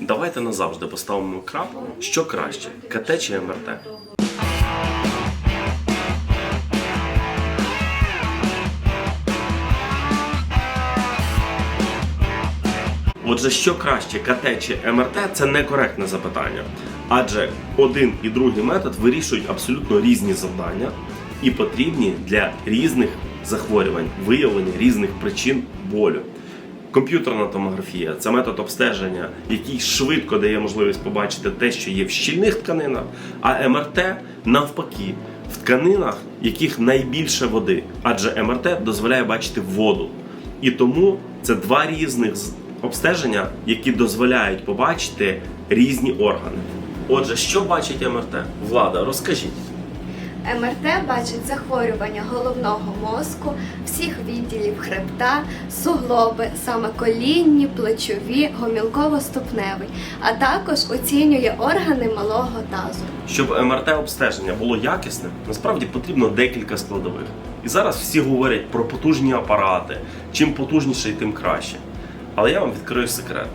Давайте назавжди поставимо крапку, що краще КТ чи МРТ. Отже, що краще КТ чи МРТ це некоректне запитання. Адже один і другий метод вирішують абсолютно різні завдання і потрібні для різних захворювань, виявлення різних причин болю. Комп'ютерна томографія це метод обстеження, який швидко дає можливість побачити те, що є в щільних тканинах, а МРТ навпаки в тканинах, яких найбільше води, адже МРТ дозволяє бачити воду. І тому це два різних обстеження, які дозволяють побачити різні органи. Отже, що бачить МРТ? Влада, розкажіть. МРТ бачить захворювання головного мозку, всіх відділів хребта, суглоби, саме колінні, плечові, гомілково-ступневий, а також оцінює органи малого тазу. Щоб МРТ обстеження було якісним, насправді потрібно декілька складових. І зараз всі говорять про потужні апарати. Чим потужніший, тим краще. Але я вам відкрию секрет.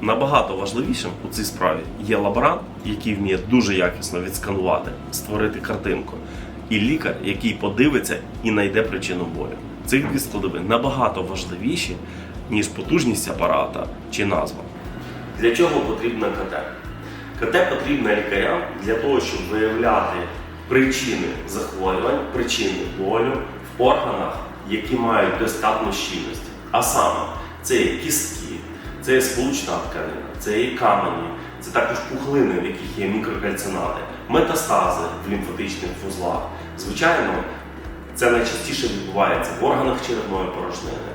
Набагато важливішим у цій справі є лаборант, який вміє дуже якісно відсканувати, створити картинку, і лікар, який подивиться і знайде причину болю. Цих дві складови набагато важливіші, ніж потужність апарата чи назва. Для чого потрібна КТ? КТ потрібна лікарям для того, щоб виявляти причини захворювань, причини болю в органах, які мають достатньо щільності. А саме, це є кістки, це є сполучна тканина, це є камені, це також пухлини, в яких є мікрокальцинати, метастази в лімфатичних вузлах. Звичайно, це найчастіше відбувається в органах черевної порожнини,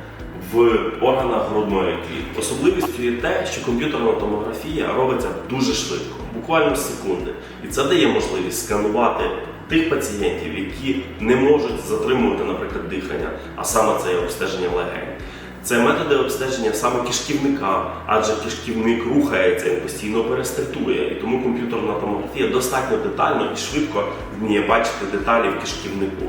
в органах грудної клітки. Особливістю є те, що комп'ютерна томографія робиться дуже швидко, буквально секунди. І це дає можливість сканувати тих пацієнтів, які не можуть затримувати, наприклад, дихання, а саме це є обстеження легень. Це методи обстеження саме кишківника, адже кишківник рухається, він постійно перестартує, і тому комп'ютерна томографія достатньо детально і швидко вміє бачити деталі в кишківнику.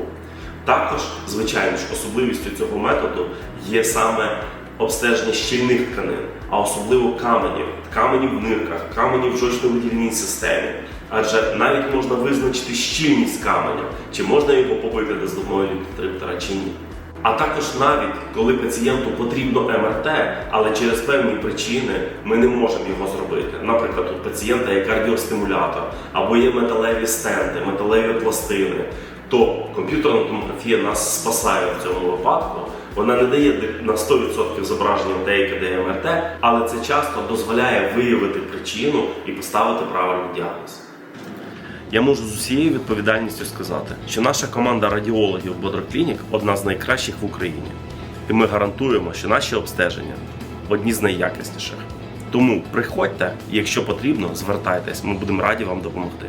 Також, звичайно ж, особливістю цього методу є саме обстеження щільних тканин, а особливо каменів, каменів в нирках, каменів в жовчно-видільній системі. Адже навіть можна визначити щільність каменя, чи можна його побити до зубного ліпотриптора чи ні. А також навіть коли пацієнту потрібно МРТ, але через певні причини ми не можемо його зробити. Наприклад, у пацієнта є кардіостимулятор або є металеві стенти, металеві пластини, то комп'ютерна томографія нас спасає в цьому випадку. Вона не дає на 100% зображення в деяке де МРТ, але це часто дозволяє виявити причину і поставити правильний діагноз. Я можу з усією відповідальністю сказати, що наша команда радіологів Бодроклінік одна з найкращих в Україні. І ми гарантуємо, що наші обстеження одні з найякісніших. Тому приходьте, якщо потрібно, звертайтесь, ми будемо раді вам допомогти.